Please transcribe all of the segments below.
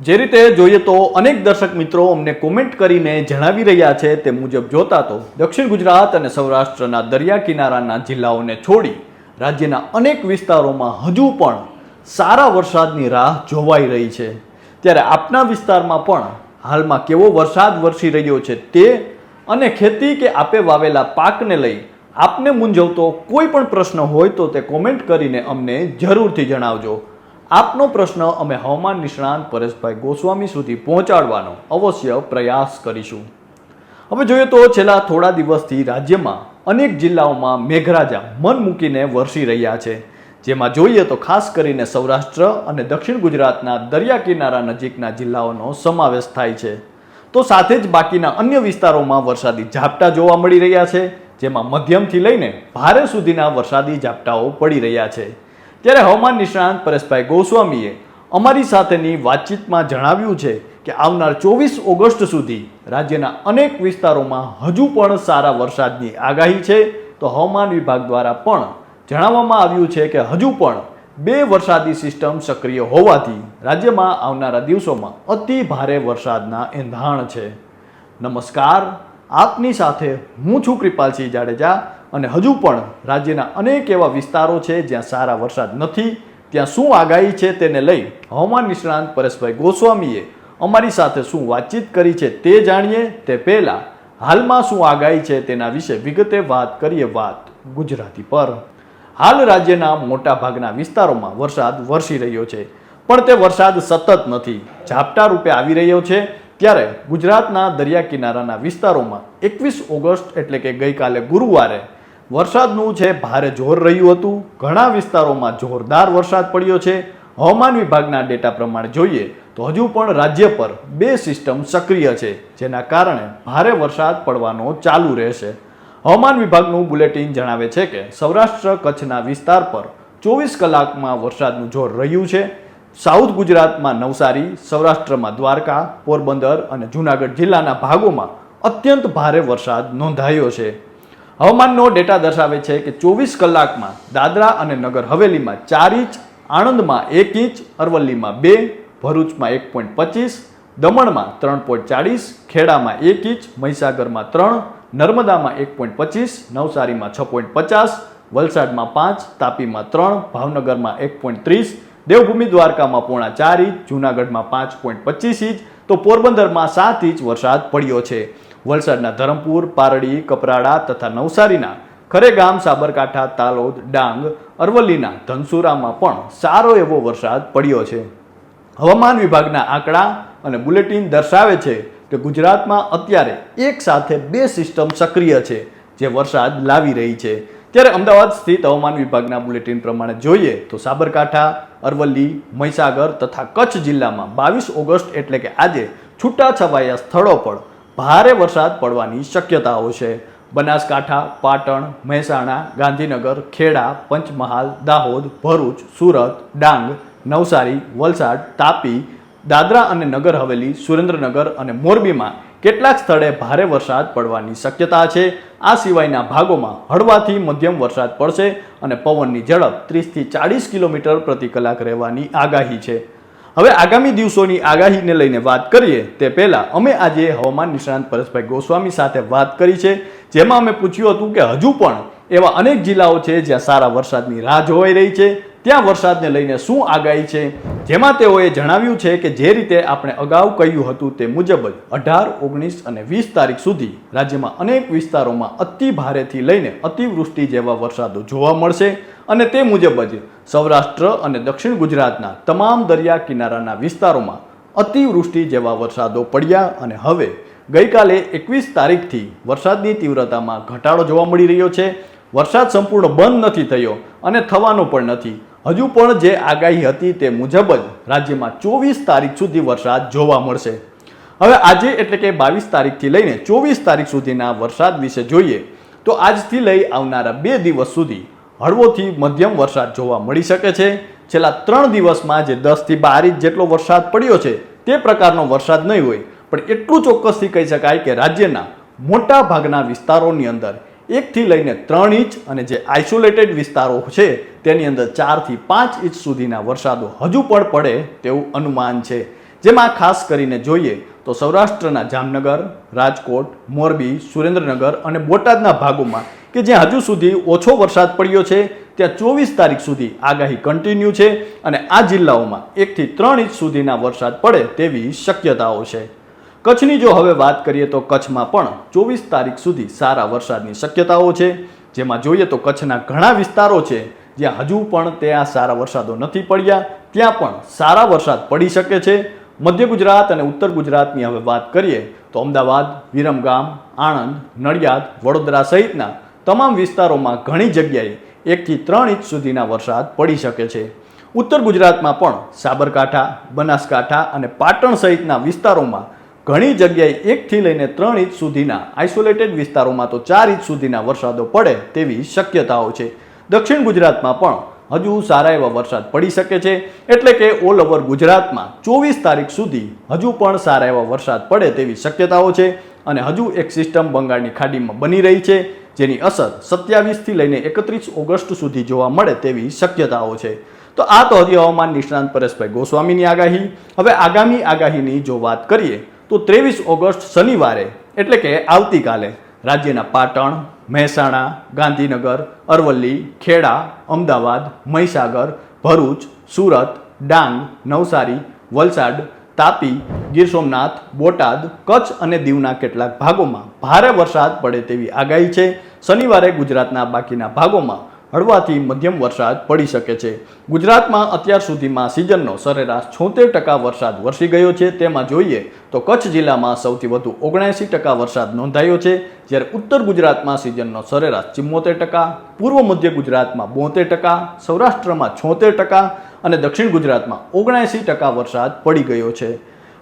જે રીતે જોઈએ તો અનેક દર્શક મિત્રો અમને કોમેન્ટ કરીને જણાવી રહ્યા છે તે મુજબ જોતા તો દક્ષિણ ગુજરાત અને સૌરાષ્ટ્રના દરિયા કિનારાના જિલ્લાઓને છોડી રાજ્યના અનેક વિસ્તારોમાં હજુ પણ સારા વરસાદની રાહ જોવાઈ રહી છે. ત્યારે આપના વિસ્તારમાં પણ હાલમાં કેવો વરસાદ વરસી રહ્યો છે તે અને ખેતી કે આપે વાવેલા પાકને લઈ આપને મૂંઝવતો કોઈ પણ પ્રશ્ન હોય તો તે કોમેન્ટ કરીને અમને જરૂરથી જણાવજો. આપનો પ્રશ્ન અમે હવામાન નિષ્ણાંત પરેશભાઈ ગોસ્વામી સુધી પહોંચાડવાનો અવશ્ય પ્રયાસ કરીશું. હવે જોઈએ તો છેલ્લા થોડા દિવસથી રાજ્યમાં અનેક જિલ્લાઓમાં મેઘરાજા મન મૂકીને વરસી રહ્યા છે. જેમાં જોઈએ તો ખાસ કરીને સૌરાષ્ટ્ર અને દક્ષિણ ગુજરાતના દરિયા કિનારા નજીકના જિલ્લાઓનો સમાવેશ થાય છે. તો સાથે જ બાકીના અન્ય વિસ્તારોમાં વરસાદી ઝાપટા જોવા મળી રહ્યા છે, જેમાં મધ્યમથી લઈને ભારે સુધીના વરસાદી ઝાપટાઓ પડી રહ્યા છે. ત્યારે હવામાન નિષ્ણાંત પરેશભાઈ ગોસ્વામીએ અમારી સાથેની વાતચીતમાં જણાવ્યું છે કે આવનાર ચોવીસ ઓગસ્ટ સુધી રાજ્યના અનેક વિસ્તારોમાં હજુ પણ સારા વરસાદની આગાહી છે. તો હવામાન વિભાગ દ્વારા પણ જણાવવામાં આવ્યું છે કે હજુ પણ બે વરસાદી સિસ્ટમ સક્રિય હોવાથી રાજ્યમાં આવનારા દિવસોમાં અતિ ભારે વરસાદના એંધાણ છે. નમસ્કાર, આપની સાથે હું છું કૃપાલસિંહ જાડેજા. અને હજુ પણ રાજ્યના અનેક એવા વિસ્તારો છે જ્યાં સારા વરસાદ નથી, ત્યાં શું આગાહી છે તેને લઈ હવામાન નિષ્ણાંત પરેશભાઈ ગોસ્વામીએ અમારી સાથે શું વાતચીત કરી છે તે જાણીએ. તે પહેલાં હાલમાં શું આગાહી છે તેના વિશે વિગતે વાત કરીએ વાત ગુજરાતી પર. હાલ રાજ્યના મોટા ભાગના વિસ્તારોમાં વરસાદ વરસી રહ્યો છે, પણ તે વરસાદ સતત નથી. ઝાપટા રૂપે આવી રહ્યો છે, ત્યારે ગુજરાતના દરિયા કિનારાના વિસ્તારોમાં એકવીસ ઓગસ્ટ એટલે કે ગઈકાલે ગુરુવારે વરસાદનું છે, ભારે જોર રહ્યું હતું. ઘણા વિસ્તારોમાં જોરદાર વરસાદ પડ્યો છે. હવામાન વિભાગના ડેટા પ્રમાણે જોઈએ તો હજુ પણ રાજ્ય પર બે સિસ્ટમ સક્રિય છે, જેના કારણે ભારે વરસાદ પડવાનો ચાલુ રહેશે. હવામાન વિભાગનું બુલેટિન જણાવે છે કે સૌરાષ્ટ્ર કચ્છના વિસ્તાર પર ચોવીસ કલાકમાં વરસાદનું જોર રહ્યું છે. સાઉથ ગુજરાતમાં નવસારી, સૌરાષ્ટ્રમાં દ્વારકા, પોરબંદર અને જૂનાગઢ જિલ્લાના ભાગોમાં અત્યંત ભારે વરસાદ નોંધાયો છે. હવામાનનો ડેટા દર્શાવે છે કે ચોવીસ કલાકમાં દાદરા અને નગર હવેલીમાં ચાર ઇંચ, આણંદમાં એક ઇંચ, અરવલ્લીમાં બે, ભરૂચમાં એક પોઈન્ટ પચીસ, દમણમાં ત્રણ પોઈન્ટ ચાળીસ, ખેડામાં એક ઇંચ, મહીસાગરમાં ત્રણ, નર્મદામાં એક પોઈન્ટ પચીસ, નવસારીમાં છ પોઈન્ટ પચાસ, વલસાડમાં પાંચ, તાપીમાં ત્રણ, ભાવનગરમાં એક પોઈન્ટ ત્રીસ, દેવભૂમિ દ્વારકામાં પોણા ચાર ઇંચ, જૂનાગઢમાં પાંચ પોઈન્ટ પચીસ ઇંચ, તો પોરબંદરમાં સાત ઇંચ વરસાદ પડ્યો છે. વલસાડના ધરમપુર, પારડી, કપરાડા તથા નવસારીના ખરેગામ સાબરકાંઠા, તાલોદ, ડાંગ, અરવલ્લીના ધનસુરામાં પણ સારો એવો વરસાદ પડ્યો છે. હવામાન વિભાગના આંકડા અને બુલેટિન દર્શાવે છે કે ગુજરાતમાં અત્યારે એક સાથે બે સિસ્ટમ સક્રિય છે, જે વરસાદ લાવી રહી છે. ત્યારે અમદાવાદ સ્થિત હવામાન વિભાગના બુલેટિન પ્રમાણે જોઈએ તો સાબરકાંઠા, અરવલ્લી, મહીસાગર તથા કચ્છ જિલ્લામાં બાવીસ ઓગસ્ટ એટલે કે આજે છૂટાછવાયા સ્થળો પર ભારે વરસાદ પડવાની શક્યતાઓ છે. બનાસકાંઠા, પાટણ, મહેસાણા, ગાંધીનગર, ખેડા, પંચમહાલ, દાહોદ, ભરૂચ, સુરત, ડાંગ, નવસારી, વલસાડ, તાપી, દાદરા અને નગર હવેલી, સુરેન્દ્રનગર અને મોરબીમાં કેટલાક સ્થળે ભારે વરસાદ પડવાની શક્યતા છે. આ સિવાયના ભાગોમાં હળવાથી મધ્યમ વરસાદ પડશે અને પવનની ઝડપ ત્રીસથી ચાળીસ કિલોમીટર પ્રતિ કલાક રહેવાની આગાહી છે. હવે આગામી દિવસોની આગાહીને લઈને વાત કરીએ તે પહેલા અમે આજે હવામાન નિષ્ણાંત પરેશભાઈ ગોસ્વામી સાથે વાત કરી છે, જેમાં અમે પૂછ્યું હતું કે હજુ પણ એવા અનેક જિલ્લાઓ છે જ્યાં સારા વરસાદની રાહ જોવાઈ રહી છે. ત્યાં વરસાદને લઈને શું આગાહી છે? જેમાં તેઓએ જણાવ્યું છે કે જે રીતે આપણે અગાઉ કહ્યું હતું તે મુજબ જ અઢાર, ઓગણીસ અને વીસ તારીખ સુધી રાજ્યમાં અનેક વિસ્તારોમાં અતિ ભારેથી લઈને અતિવૃષ્ટિ જેવા વરસાદો જોવા મળશે. અને તે મુજબ જ સૌરાષ્ટ્ર અને દક્ષિણ ગુજરાતના તમામ દરિયા કિનારાના વિસ્તારોમાં અતિવૃષ્ટિ જેવા વરસાદો પડ્યા અને હવે ગઈકાલે એકવીસ તારીખથી વરસાદની તીવ્રતામાં ઘટાડો જોવા મળી રહ્યો છે. વરસાદ સંપૂર્ણ બંધ નથી થયો અને થવાનો પણ નથી. હજુ પણ જે આગાહી હતી તે મુજબ જ રાજ્યમાં ચોવીસ તારીખ સુધી વરસાદ જોવા મળશે. હવે આજે એટલે કે બાવીસ તારીખથી લઈને ચોવીસ તારીખ સુધીના વરસાદ વિશે જોઈએ તો આજથી લઈ આવનારા બે દિવસ સુધી હળવોથી મધ્યમ વરસાદ જોવા મળી શકે છે. છેલ્લા ત્રણ દિવસમાં જે દસથી બાર ઇંચ જેટલો વરસાદ પડ્યો છે, તે પ્રકારનો વરસાદ નહીં હોય. પણ એટલું ચોક્કસથી કહી શકાય કે રાજ્યના મોટા ભાગના વિસ્તારોની અંદર એકથી લઈને ત્રણ ઇંચ અને જે આઇસોલેટેડ વિસ્તારો છે, તેની અંદર ચારથી પાંચ ઇંચ સુધીના વરસાદો હજુ પણ પડે તેવું અનુમાન છે. જેમાં ખાસ કરીને જોઈએ તો સૌરાષ્ટ્રના જામનગર, રાજકોટ, મોરબી, સુરેન્દ્રનગર અને બોટાદના ભાગોમાં કે જ્યાં હજુ સુધી ઓછો વરસાદ પડ્યો છે, ત્યાં ચોવીસ તારીખ સુધી આગાહી કન્ટિન્યુ છે અને આ જિલ્લાઓમાં એકથી ત્રણ ઇંચ સુધીના વરસાદ પડે તેવી શક્યતાઓ છે. કચ્છની જો હવે વાત કરીએ તો કચ્છમાં પણ ચોવીસ તારીખ સુધી સારા વરસાદની શક્યતાઓ છે. જેમાં જોઈએ તો કચ્છના ઘણા વિસ્તારો છે, જ્યાં હજુ પણ ત્યાં સારા વરસાદો નથી પડ્યા, ત્યાં પણ સારા વરસાદ પડી શકે છે. મધ્ય ગુજરાત અને ઉત્તર ગુજરાતની હવે વાત કરીએ તો અમદાવાદ, વિરમગામ, આણંદ, નડિયાદ, વડોદરા સહિતના તમામ વિસ્તારોમાં ઘણી જગ્યાએ એકથી ત્રણ ઇંચ સુધીના વરસાદ પડી શકે છે. ઉત્તર ગુજરાતમાં પણ સાબરકાંઠા, બનાસકાંઠા અને પાટણ સહિતના વિસ્તારોમાં ઘણી જગ્યાએ એકથી લઈને ત્રણ ઇંચ સુધીના આઇસોલેટેડ વિસ્તારોમાં તો ચાર ઇંચ સુધીના વરસાદો પડે તેવી શક્યતાઓ છે. દક્ષિણ ગુજરાતમાં પણ હજુ સારા એવા વરસાદ પડી શકે છે. એટલે કે ઓલ ઓવર ગુજરાતમાં ચોવીસ તારીખ સુધી હજુ પણ સારા એવા વરસાદ પડે તેવી શક્યતાઓ છે. અને હજુ એક સિસ્ટમ બંગાળની ખાડીમાં બની રહી છે, જેની અસર સત્યાવીસથી લઈને એકત્રીસ ઓગસ્ટ સુધી જોવા મળે તેવી શક્યતાઓ છે. તો આ તો હતી હવામાન નિષ્ણાંત પરેશભાઈ ગોસ્વામીની આગાહી. હવે આગામી આગાહીની જો વાત કરીએ, તો ત્રેવીસ ઓગસ્ટ શનિવારે, એટલે કે આવતીકાલે, રાજ્યના પાટણ, મહેસાણા, ગાંધીનગર, અરવલ્લી, ખેડા, અમદાવાદ, મહીસાગર, ભરૂચ, સુરત, ડાંગ, નવસારી, વલસાડ તાપી, ગીર સોમનાથ, બોટાદ, કચ્છ અને દીવના કેટલાક ભાગોમાં ભારે વરસાદ પડે તેવી આગાહી છે. શનિવારે ગુજરાતના બાકીના ભાગોમાં હળવાથી મધ્યમ વરસાદ પડી શકે છે. ગુજરાતમાં અત્યાર સુધીમાં સિઝનનો સરેરાશ છોતેર ટકા વરસાદ વરસી ગયો છે. તેમાં જોઈએ તો કચ્છ જિલ્લામાં સૌથી વધુ ઓગણએંસી ટકા વરસાદ નોંધાયો છે. જ્યારે ઉત્તર ગુજરાતમાં સિઝનનો સરેરાશ ચિમ્મોતેર ટકા, પૂર્વ મધ્ય ગુજરાતમાં બોતેર ટકા, સૌરાષ્ટ્રમાં છોતેર ટકા અને દક્ષિણ ગુજરાતમાં ઓગણએંસી ટકા વરસાદ પડી ગયો છે.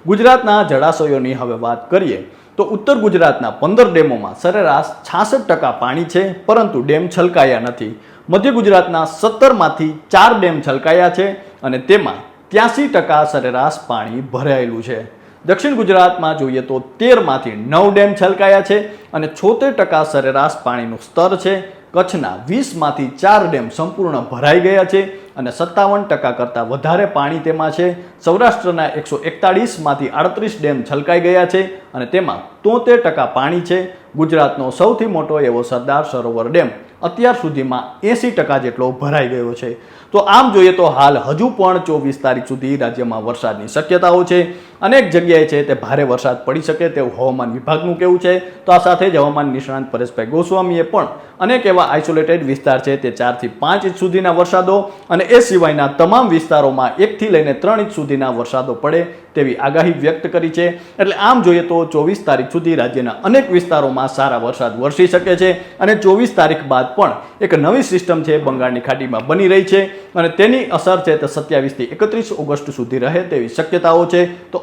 ગુજરાતના જળાશયોની હવે વાત કરીએ તો ઉત્તર ગુજરાતના પંદર ડેમોમાં સરેરાશ છાસઠ ટકા પાણી છે, પરંતુ ડેમ છલકાયા નથી. મધ્ય ગુજરાતના સત્તરમાંથી ચાર ડેમ છલકાયા છે અને તેમાં ત્યાસી ટકા સરેરાશ પાણી ભરાયેલું છે. દક્ષિણ ગુજરાતમાં જોઈએ તો તેરમાંથી નવ ડેમ છલકાયા છે અને છોતેર ટકા સરેરાશ પાણીનું સ્તર છે. કચ્છના વીસમાંથી ચાર ડેમ સંપૂર્ણ ભરાઈ ગયા છે અને સત્તાવન ટકા કરતાં વધારે પાણી તેમાં છે. સૌરાષ્ટ્રના એકસો એકતાળીસમાંથી આડત્રીસ ડેમ છલકાઈ ગયા છે અને તેમાં તોતેર ટકા પાણી છે. ગુજરાતનો સૌથી મોટો એવો સરદાર સરોવર ડેમ અત્યાર સુધીમાં એંસી ટકા જેટલો ભરાઈ ગયો છે. તો આમ જોઈએ તો હાલ હજુ પણ ચોવીસ તારીખ સુધી રાજ્યમાં વરસાદની શક્યતાઓ છે. અનેક જગ્યાએ છે તે ભારે વરસાદ પડી શકે તેવું હવામાન વિભાગનું કહેવું છે. તો આ સાથે જ હવામાન નિષ્ણાંત પરેશભાઈ ગોસ્વામીએ પણ અનેક એવા આઇસોલેટેડ વિસ્તાર છે તે ચારથી પાંચ ઇંચ સુધીના વરસાદો અને એ સિવાયના તમામ વિસ્તારોમાં એકથી લઈને ત્રણ ઇંચ સુધીના વરસાદો પડે તેવી આગાહી વ્યક્ત કરી છે. એટલે આમ જોઈએ તો ચોવીસ તારીખ સુધી રાજ્યના અનેક વિસ્તારોમાં સારા વરસાદ વરસી શકે છે અને ચોવીસ તારીખ બાદ પણ એક નવી સિસ્ટમ છે બંગાળની ખાડીમાં બની રહી છે અને તેની અસર છે તે સત્યાવીસથી એકત્રીસ ઓગસ્ટ સુધી રહે તેવી શક્યતાઓ છે. તો